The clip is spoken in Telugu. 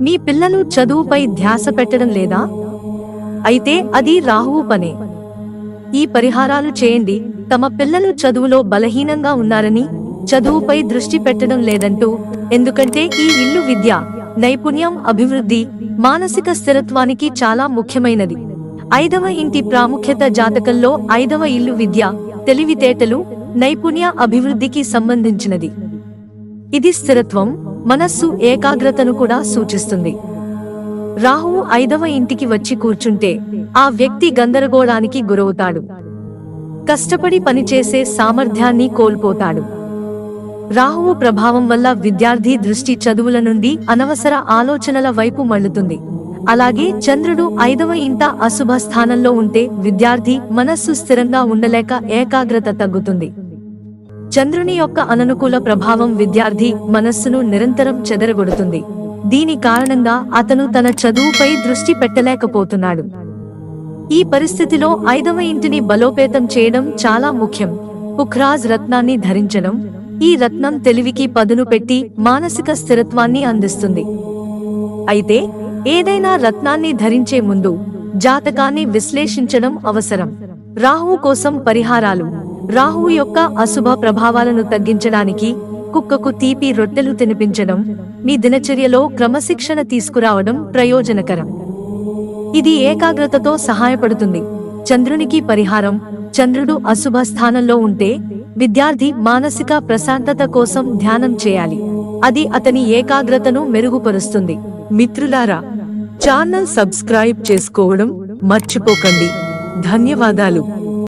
మీ పిల్లలు చదువుపై ధ్యాస పెట్టడం లేదా? అయితే అది రాహువు పనే. ఈ పరిహారాలు చేయండి. తమ పిల్లలు చదువులో బలహీనంగా ఉన్నారని చదువుపై దృష్టి పెట్టడం లేదంటూ. ఎందుకంటే ఈ ఇల్లు విద్య నైపుణ్యం అభివృద్ధి మానసిక స్థిరత్వానికి చాలా ముఖ్యమైనది. ఐదవ ఇంటి ప్రాముఖ్యత జాతకంలో ఐదవ ఇల్లు విద్య తెలివితేటలు నైపుణ్య అభివృద్ధికి సంబంధించినది. ఇది స్థిరత్వం మనస్సు ఏకాగ్రతను కూడా సూచిస్తుంది. రాహువు ఐదవ ఇంటికి వచ్చి కూర్చుంటే ఆ వ్యక్తి గందరగోళానికి గురవుతాడు. కష్టపడి పనిచేసే సామర్థ్యాన్ని కోల్పోతాడు. రాహువు ప్రభావం వల్ల విద్యార్థి దృష్టి చదువుల నుండి అనవసర ఆలోచనల వైపు మళ్ళుతుంది. అలాగే చంద్రుడు ఐదవ ఇంట అశుభ స్థానంలో ఉంటే విద్యార్థి మనస్సు స్థిరంగా ఉండలేక ఏకాగ్రత తగ్గుతుంది. చంద్రుని యొక్క అననుకూల ప్రభావం విద్యార్థి మనస్సును నిరంతరం చెదరగొడుతుంది. దీని కారణంగా అతను తన చదువుపై దృష్టి పెట్టలేకపోతున్నాడు. ఈ పరిస్థితిలో ఐదవ ఇంటిని బలోపేతం చేయడం చాలా ముఖ్యం. పుఖ్రాజ్ రత్నాన్ని ధరించడం ఈ రత్నం తెలివికి పదును పెట్టి మానసిక స్థిరత్వాన్ని అందిస్తుంది. అయితే ఏదైనా రత్నాన్ని ధరించే ముందు జాతకాన్ని విశ్లేషించడం అవసరం. రాహువు కోసం పరిహారాలు. రాహువు యొక్క అశుభ ప్రభావాలను తగ్గించడానికి కుక్కకు తీపి రొట్టెలు తినిపించడం మీ దినచర్యలో క్రమశిక్షణ తీసుకురావడం ప్రయోజనకరం. ఇది ఏకాగ్రతతో సహాయపడుతుంది. చంద్రునికి పరిహారం చంద్రుడు అశుభ స్థానంలో ఉంటే విద్యార్థి మానసిక ప్రశాంతత కోసం ధ్యానం చేయాలి. అది అతని ఏకాగ్రతను మెరుగుపరుస్తుంది. మిత్రులారా ఛానల్ సబ్స్క్రైబ్ చేసుకోవడం మర్చిపోకండి. ధన్యవాదాలు.